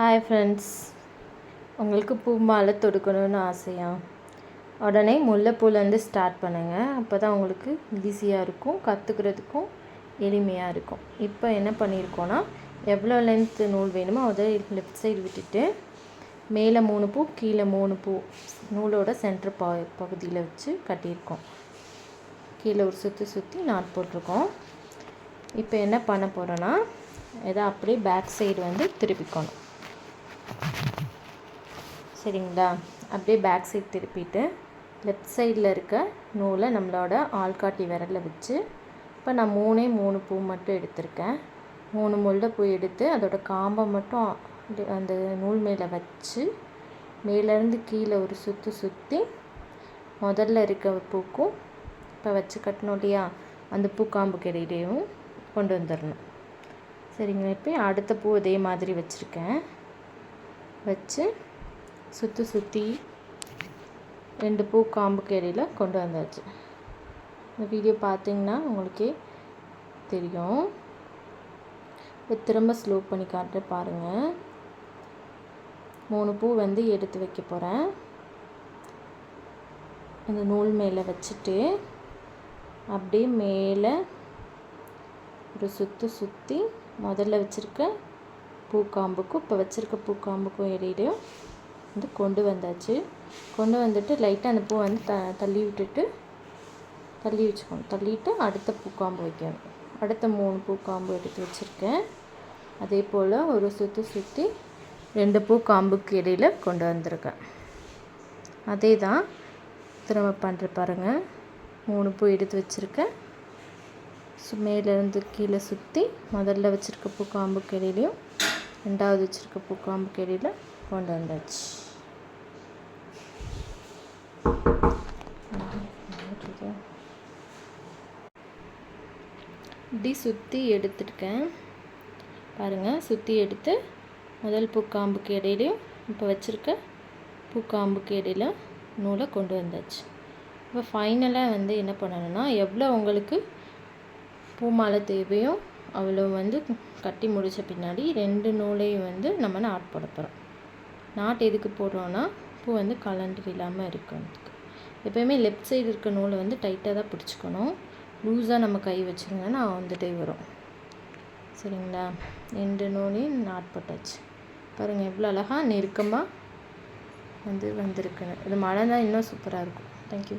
Hi friends உங்களுக்கு பூ மாலை தொடுக்கணும்னு ஆசையா? உடனே முல்லைப்பூலேருந்து ஸ்டார்ட் பண்ணுங்கள் அப்போ தான் உங்களுக்கு ஈஸியாக இருக்கும் கற்றுக்கிறதுக்கும் எளிமையாக இருக்கும். இப்போ என்ன பண்ணியிருக்கோன்னா எவ்வளோ லென்த்து நூல் வேணுமோ அதை லெஃப்ட் சைடு விட்டுட்டு மேலே மூணு பூ கீழே மூணு பூ நூலோட சென்டர் ப பகுதியில் வச்சு கட்டியிருக்கோம். கீழே ஒரு சுற்றி சுற்றி நாட் போட்டிருக்கோம். இப்போ என்ன பண்ண போகிறோன்னா இதை அப்படியே பேக் சைடு வந்து திருப்பிக்கணும். சரிங்களா? அப்படியே பேக் சைட் திருப்பிட்டு லெஃப்ட் சைடில் இருக்க நூலை நம்மளோட ஆள்காட்டி விரலில் வச்சு இப்போ நான் மூணே மூணு பூ மட்டும் எடுத்திருக்கேன். மூணு முல்லை பூ எடுத்து அதோட காம்பை மட்டும் அந்த நூல் மேலே வச்சு மேலேருந்து கீழே ஒரு சுற்றி சுற்றி முதல்ல இருக்க பூக்கும் இப்போ வச்சு கட்டணும் இல்லையா? அந்த பூக்காம்புக்கு இடையிலையும் கொண்டு வந்துடணும் சரிங்களா? இப்போ அடுத்த பூ இதே மாதிரி வச்சுருக்கேன். வச்சு சுற்றி சுற்றி ரெண்டு பூ காம்புக்கு இடையில் கொண்டு வந்தாச்சு. இந்த வீடியோ பார்த்தீங்கன்னா உங்களுக்கே தெரியும். இப்போ திரும்ப ஸ்லோ பண்ணி காட்டுற பாருங்கள் மூணு பூ வந்து எடுத்து வைக்க போகிறேன் அந்த நூல் மேலே வச்சுட்டு அப்படியே மேலே ஒரு சுற்று சுற்றி முதல்ல வச்சுருக்க பூக்காம்புக்கும் இப்போ வச்சுருக்க பூக்காம்புக்கும் இடையிலையும் வந்து கொண்டு வந்தாச்சு. கொண்டு வந்துட்டு லைட்டாக அந்த பூ வந்து த தள்ளி விட்டுட்டு தள்ளி வச்சுக்கணும். தள்ளிட்டு அடுத்த பூக்காம்பு வைக்கணும். அடுத்த மூணு பூக்காம்பு எடுத்து வச்சுருக்கேன். அதே போல் ஒரு சுற்றி சுற்றி ரெண்டு பூ காம்புக்கு இடையில் கொண்டு வந்திருக்கேன். அதே தான் திரும்ப பண்ணுற பாருங்கள் மூணு பூ எடுத்து வச்சுருக்கேன். மேலேருந்து கீழே சுற்றி முதல்ல வச்சுருக்க பூ காம்புக்கு இடையிலையும் ரெண்டாவது வச்சுருக்க பூக்காம்புக்கு இடையில் கொண்டு வந்தாச்சு. இப்படி சுற்றி எடுத்துருக்கேன். பாருங்கள் சுற்றி எடுத்து முதல் பூக்காம்புக்கு இடையிலையும் இப்போ வச்சுருக்க பூக்காம்புக்கு இடையில நூலை கொண்டு வந்தாச்சு. இப்போ ஃபைனலாக வந்து என்ன பண்ணணும்னா எவ்வளோ உங்களுக்கு பூ மாலை தேவையோ அவ்வளோ வந்து கட்டி முடித்த பின்னாடி ரெண்டு நூலையும் வந்து நம்ம நாட் போட போகிறோம் நாட் எதுக்கு போடுறோன்னா பூ வந்து கலண்டு இல்லாமல் இருக்கிறதுக்கு எப்போயுமே லெஃப்ட் சைடு இருக்க நூலை வந்து டைட்டாக தான் பிடிச்சிக்கணும். லூஸாக நம்ம கை வச்சுருங்கன்னா வந்துட்டே வரும். சரிங்களா? ரெண்டு நூலையும் நாட் போட்டாச்சு. பாருங்கள் எவ்வளோ அழகாக நெருக்கமாக வந்து வந்திருக்குன்னு. இது மழை தான் இன்னும் சூப்பராக இருக்கும். தேங்க்யூ